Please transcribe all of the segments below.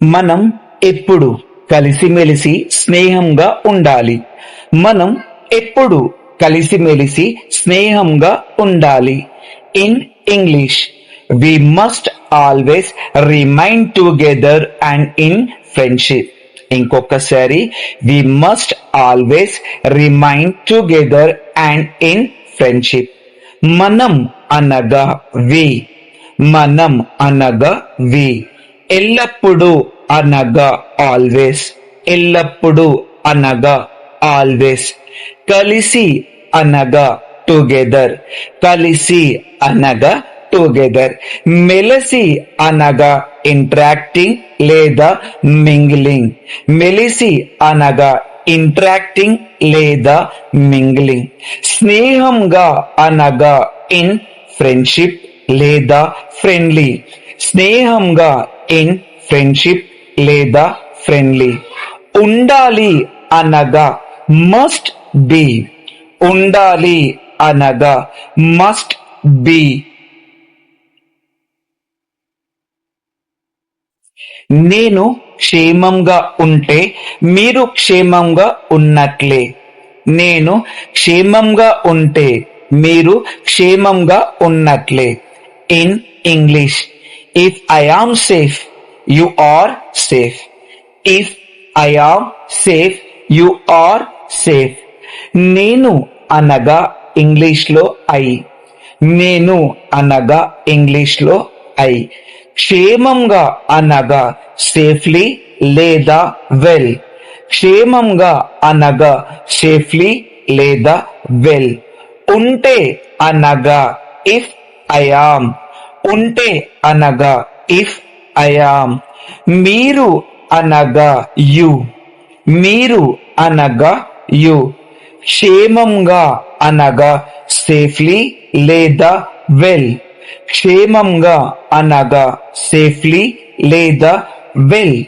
మనం ఎప్పుడు కలిసిమెలిసి స్నేహంగా ఉండాలి. మనం ఎప్పుడు కలిసిమెలిసి స్నేహంగా ఉండాలి. In English we must always remind together and in friendship ఇంకొకసారి we must always remind together and in friendship మనం అనగా వి మనం అనగా వి ఎల్లప్పుడూ అనగా ఆల్వేస్ ఎల్లప్పుడూ అనగా ఆల్వేస్ కలిసి అనగా టుగెదర్ కలిసి అనగా టుగెదర్ మెలసి అనగా ఇంట్రాక్టింగ్ లేదా మింగ్లింగ్ మెలిసి అనగా ఇంట్రాక్టింగ్ లేదా మింగ్లింగ్ స్నేహంగా అనగా ఇన్ ఫ్రెండ్షిప్ లేదా ఫ్రెండ్లీ స్నేహంగా ఇన్ ఫ్రెండ్షిప్ లేదా ఫ్రెండ్లీ. ఉండాలి అనగా మస్ట్ బి. ఉండాలి అనగా మస్ట్ బి. నేను క్షేమంగా ఉంటే మీరు క్షేమంగా ఉన్నట్లే. నేను క్షేమంగా ఉంటే మీరు క్షేమంగా ఉన్నట్లే. In English. If I am safe you are safe if I am safe you are safe నేను అనగా ఇంగ్లీష్లో ఐ. నేను అనగా ఇంగ్లీష్లో ఐ. క్షేమంగా అనగా సేఫ్లీ లేదా వెల్ క్షేమంగా అనగా సేఫ్లీ లేదా వెల్ ఉంటే అనగా ఇఫ్ ఐ ఆమ్ ఉంటే అనగా ఇఫ్ ఐఆమ్ మీరు అనగా యు మీరు అనగా యు క్షేమంగా అనగా సేఫ్లీ లేదా వెల్ క్షేమంగా అనగా సేఫ్లీ లేదా వెల్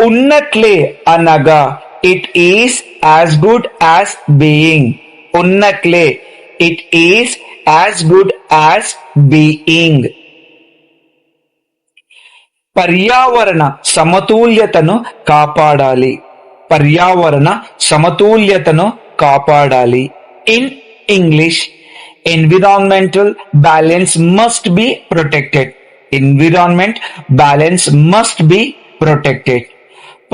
ఉన్నట్లే అనగా it is as good as being ఉన్నట్లే it is as good as being పర్యావరణ సమతుల్యతను కాపాడాలి. పర్యావరణ సమతుల్యతను కాపాడాలి. In English environmental balance must be protected environment balance must be protected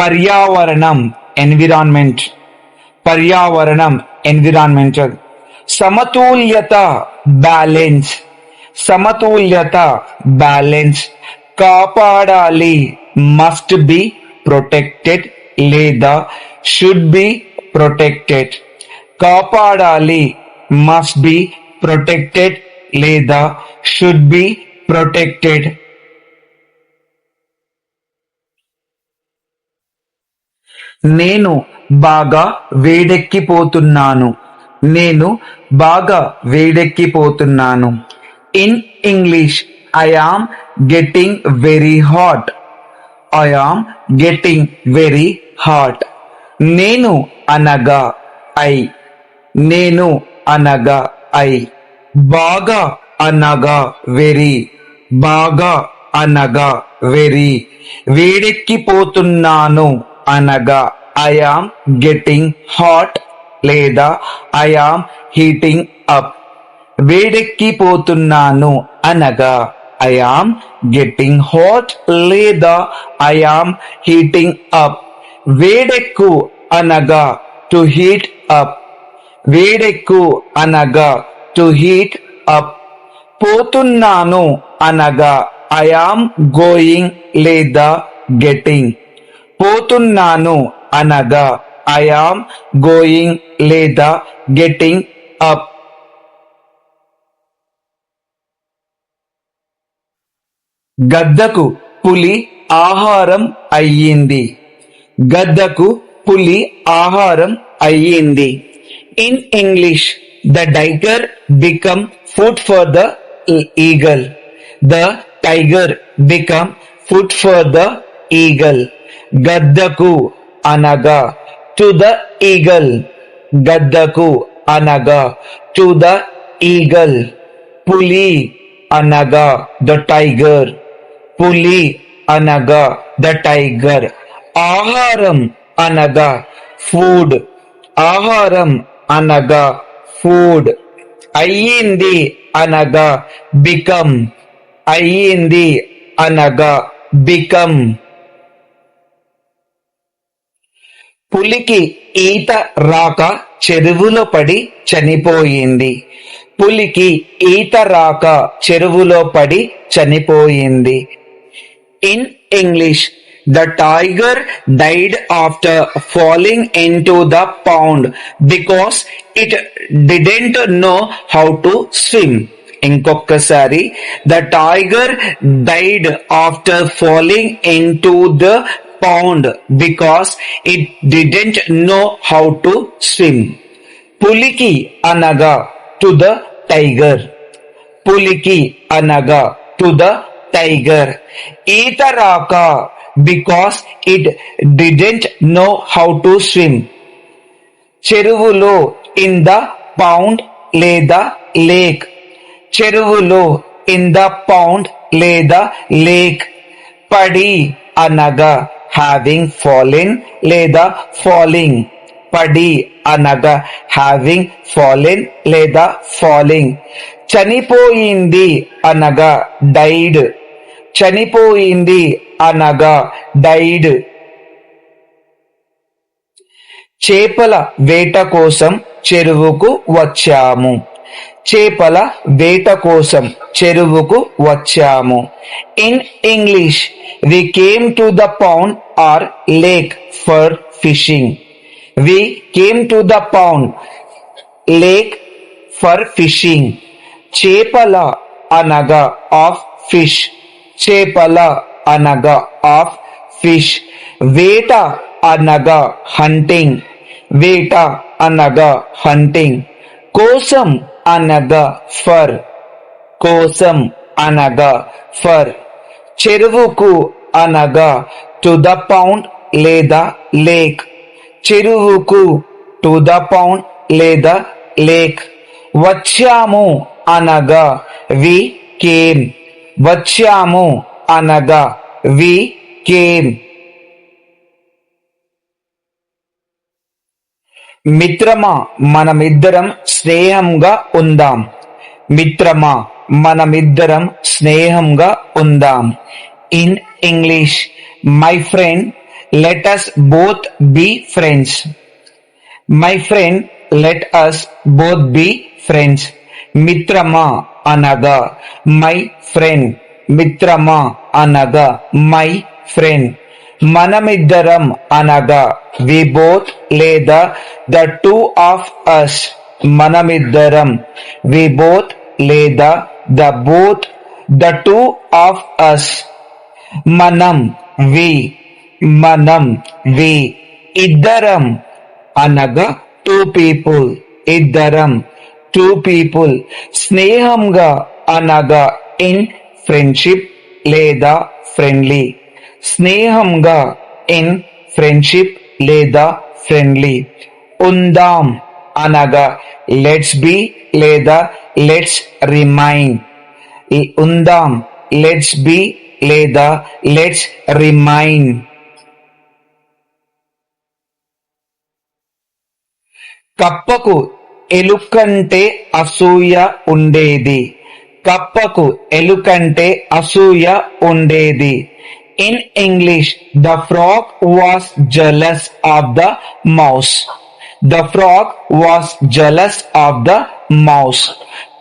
పర్యావరణం ఎన్విరాన్మెంట్ పర్యావరణం ఎన్విరాన్మెంటల్ సమతుల్యత బ్యాలెన్స్ సమతుల్యత బ్యాలెన్స్ కాపాడాలి. మస్ట్ బి ప్రొటెక్టెడ్ లేదా షుడ్ బి ప్రొటెక్టెడ్ కాపాడాలి. మస్ట్ బి ప్రొటెక్టెడ్ లేదా షుడ్ బి ప్రొటెక్టెడ్ నేను బాగా వేడెక్కిపోతున్నాను. నేను బాగా వేడెక్కిపోతున్నాను. In English I am getting very hot I am getting very hot నేను అనగా ఐ. నేను అనగా ఐ. బాగా అనగా వెరీ. బాగా అనగా వెరీ. వేడెక్కిపోతున్నాను అనగా ఐ ఆమ్ గెటింగ్ హాట్ లేదా ఐ ఆమ్ హీటింగ్ అప్ వేడెక్కిపోతున్నాను అనగా ఐ ఆమ్ గెట్టింగ్ హాట్ లేదా ఐ ఆమ్ హీటింగ్ అప్ వేడెక్కు అనగా టు హీట్ అప్ వేడెక్కు అనగా టు హీట్ అప్ పోతున్నాను అనగా ఐ ఆమ్ గోయింగ్ లేదా గెటింగ్ పోతున్నాను అనగా ఐ ఆమ్ గోయింగ్ లేదా గెటింగ్ అప్ గద్దకు పులి ఆహారం అయ్యింది. గద్దకు పులి ఆహారం అయ్యింది. In English the tiger become food for the eagle the tiger become food for the eagle గద్దకు అనగా టు ద ఈగల్ గద్దకు అనగా టు ద ఈగల్ పులి అనగా ద టైగర్ పులి అనగా ద టైగర్. ఆహారం అనగా ఫుడ్. ఆహారం అనగా ఫుడ్. అయ్యింది అనగా బికమ్. అయ్యింది అనగా బికమ్. పులికి ఈత రాక చెరువులో పడి చనిపోయింది. పులికి ఈత రాక చెరువులో పడి చనిపోయింది. In English the tiger died after falling in to the pond because it didn't know how to swim ఇంకొకసారి the tiger died after falling in to the pond because it didn't know how to swim పులికి అనగా to the tiger పులికి అనగా to the tiger ఈత రాక because it didn't know how to swim చెరువులో in the pond లేదా lake చెరువులో in the pond లేదా లేక్ పడి అనగా హ్యావింగ్ ఫాలిన్ లేదా ఫాలింగ్ పడి అనగా హ్యావింగ్ ఫాలిన్ లేదా ఫాలింగ్ చనిపోయింది అనగా డైడ్. చనిపోయింది అనగా డైడ్. చేపల వేట కోసం చెరువుకు వచ్చాము. చేపల వేట కోసం చెరువుకు వచ్చాము. In English we came to the pond or lake for fishing we came to the pond lake for fishing చేపల అనగా ఆఫ్ ఫిష్. చేపల అనగా ఆఫ్ ఫిష్. వేట అనగా హంటింగ్. వేట అనగా హంటింగ్. కోసం అనగా ఫర్. కోసం అనగా ఫర్. చెరువుకు అనగా టు ద పౌండ్ లేదా లేక్ చెరువుకు టు ద పౌండ్ లేదా లేక్ వచ్చాము అనగా వి కేమ్ వచ్చాము అనగా వి కేమ్ మిత్రమా మనమిద్దరం స్నేహంగా ఉందాం. మిత్రమా మనమిద్దరం స్నేహంగా ఉందాం. In English my friend let us both be friends. My friend let us both be friends. మిత్రమా అనగా మై ఫ్రెండ్. మిత్రమా అనగా మై ఫ్రెండ్. మనమిద్దరం అనగా వి బోత్ లేదా ద టూ ఆఫ్ అస్ మనమిద్దరం వి బోత్ లేదా the both the two of us మనం వి. మనం వి. ఇద్దరం అనగా టూ పీపుల్. ఇద్దరం టూ పీపుల్ స్నేహంగా అనగా ఇన్ ఫ్రెండ్షిప్ లేదా ఫ్రెండ్లీ స్నేహంగా ఇన్ ఫ్రెండ్షిప్ లేదా ఫ్రెండ్లీ ఉందాం అనగా లెట్స్ బి లేదా లెట్స్ రిమైన్ ఉందాం లెట్స్ బి లేదా లెట్స్ రిమైన్ కప్పకు ఎలుకంటే అసూయ ఉండేది. కప్పకు ఎలుకంటే అసూయ ఉండేది. In English the frog was jealous of the mouse the frog was jealous of the mouse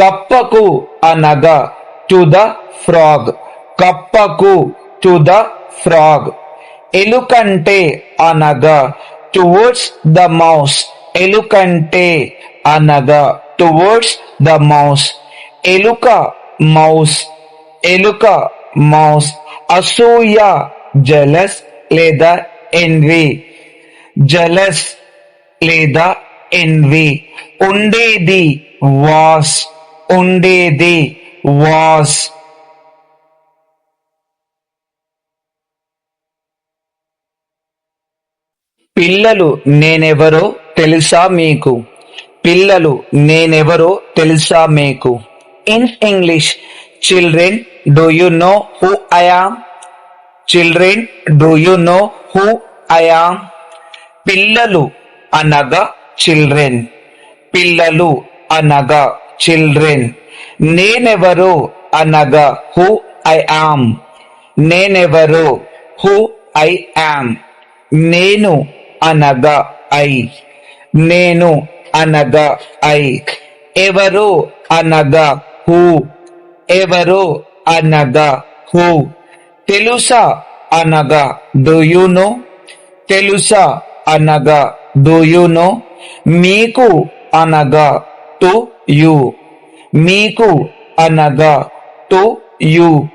కప్పకు అనగా టు ద ఫ్రాగ్ కప్పకు టు ద ఫ్రాగ్ ఎలుకంటే అనగా టువర్డ్స్ ద మౌస్ ఎలుకంటే అనగా టువర్డ్స్ ద మౌస్ ఎలుక మౌస్ ఎలుక మౌస్ అసూయ జలస్ లేదా ఎన్వి జలస్ లేదా ఎన్వి ఉండేది వాస్ ఉండేది వాస్ పిల్లలు నేనెవరో తెలుసా మీకు? పిల్లలు నేనెవరో తెలుసా మీకు? In English children do you know who I children do you know who I పిల్లలు అనగా చిల్డ్రన్ పిల్లలు అనగా చిల్డ్రన్ నేనెవరు అనగా హూ ఐ ఆమ్ నేనెవరు హూ ఐ ఆమ్ నేను అనగా ఐ నేను అనగా ఐ ఎవరు అనగా హూ? ఎవరు అనగా హూ? తెలుసా అనగా డూ తెలుసా అనగా డూ మీకు అనగా టు యు. మీకు అనగా టు యు.